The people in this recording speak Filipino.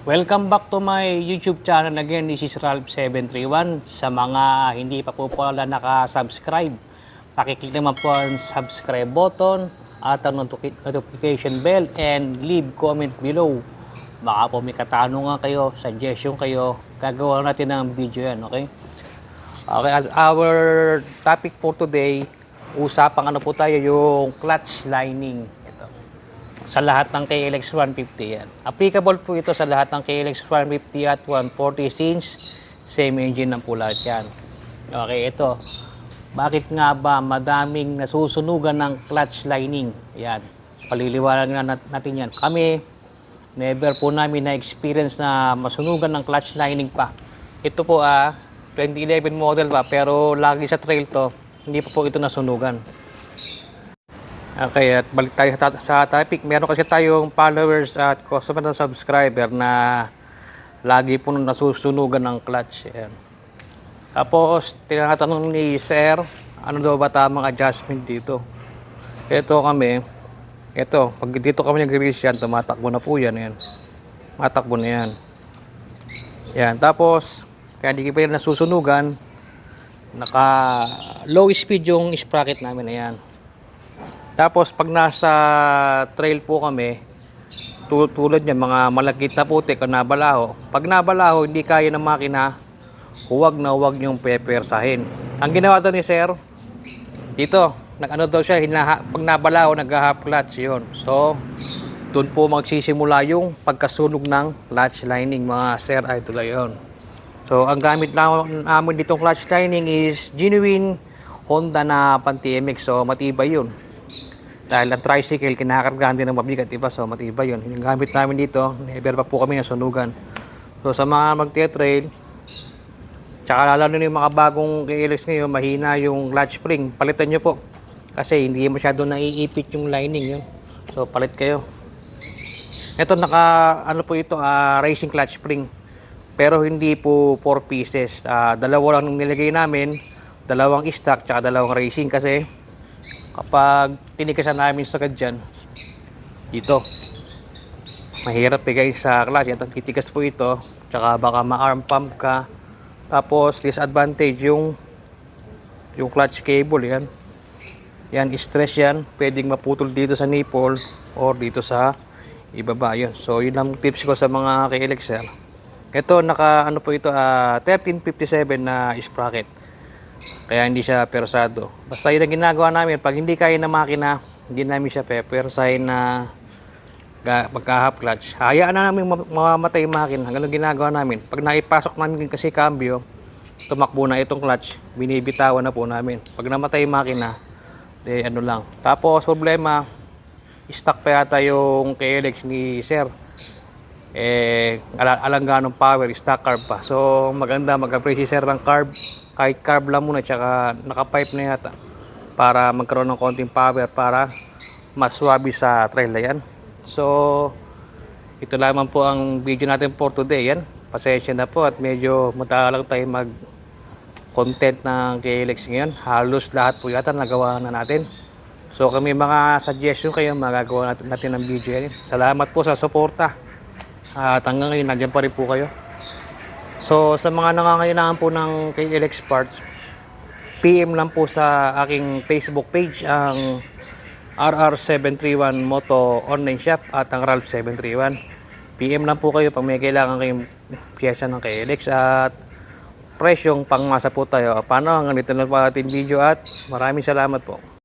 Welcome back to my YouTube channel again. This is Ralph731. Sa mga hindi pa po pala nakasubscribe, pakiclick naman po ang subscribe button at ang notifi- notification bell and leave comment below. Baka po may katanungan kayo, suggestion kayo, gagawa natin ng video yan, okay? Okay, as our topic for today, usapang ano po tayo, yung clutch lining. Sa lahat ng KLX 150 yan. Applicable po ito sa lahat ng KLX 150 at 140 since same engine ng po lahat yan. Okay, ito. Bakit nga ba madaming nasusunugan ng clutch lining? Yan. Paliliwanag na nat- natin yan. Kami, never po namin na-experience na masunugan ng clutch lining pa. Ito po ah, 2011 model pa, pero lagi sa trail to, hindi pa po ito nasunugan. Okay, at balik tayo sa, topic. Meron kasi tayong followers at customer na subscriber na lagi po nasusunugan ng clutch. Ayan. Tapos, tinatanong ni Sir, ano daw ba tamang adjustment dito? Ito kami, ito, pag dito kami nag-release yan, tumatakbo na po yan. Ayan. Matakbo na yan. Yan, tapos, kaya hindi pa yan nasusunugan, naka low speed yung sprocket namin. Ayan. Tapos pag nasa trail po kami, tu- tulad niyan, mga malagkit na putik o nabalaho. Pag nabalaho, hindi kaya ng makina, huwag na huwag niyong pepersahin. Ang ginawa to ni Sir, dito, nag-ano daw siya, hinaha, pag nabalaho, nag-half clutch yun. So, doon po magsisimula yung pagkasunog ng clutch lining, mga Sir Idol yun. So, ang gamit na, namin ditong clutch lining is genuine Honda na pan-TMX. So, matibay yun. Dahil ang tricycle, kinakargahan din ng mabigat, diba? So, matibay yun. Yung gamit namin dito, never pa po kami nasunugan. So, sa mga magte-trail, tsaka lalo na yung mga bagong KLX ngayon, mahina yung clutch spring. Palitan nyo po. Kasi hindi masyado naiipit yung lining yun. So, palit kayo. Ito, naka, ano po ito, ah, racing clutch spring. Pero hindi po 4 pieces. Ah, dalawa lang nilagay namin. Dalawang stock, tsaka dalawang racing kasi kapag tinikasan namin sa dyan, dito, mahirap bigay sa klase. At ang titigas po ito, tsaka baka ma-arm pump ka. Tapos, disadvantage yung yung clutch cable, yan. Yan, stress yan. Pwedeng maputol dito sa nipple or dito sa ibaba. Yun. So, yun ang tips ko sa mga KLXR. Ito, naka, ano po ito, ah, 1357 na sprocket. Kaya hindi siya persado. Basta yun ang ginagawa namin. Pag hindi kaya na makina, hindi namin siya pepersahin na pagka-half clutch. Hayaan na namin ma- mamamatay yung makina. Ang ginagawa namin. Pag naipasok namin kasi cambio, tumakbo na itong clutch, binibitawan na po namin. Pag namatay yung makina, de ano lang. Tapos problema, stock pa yata yung KLX ni Sir. Eh, ala- alangganong power, stock carb pa. So, maganda mag-appreciate si Sir ng carb. Kahit carb lang muna, tsaka naka-pipe na yata. Para magkaroon ng konting power para mas swabe sa trail na yan. So, ito lamang po ang video natin for today. Yan. Pasensya na po at medyo matagal lang tayo mag content ng KLX ngayon. Halos lahat po yata nagawa na natin. So kami mga suggestion kayo, magagawa natin, natin ng video yan. Salamat po sa suporta. At hanggang ngayon, nandiyan pa rin po kayo. So sa mga nangangailangan po ng KLX parts, PM lang po sa aking Facebook page ang RR731 Moto Online Shop at ang Ralph731. PM lang po kayo pag may kailangan kayong piyesa ng KLX at presyong pangmasa po tayo. Paano? Hanggang dito na po ating video at maraming salamat po.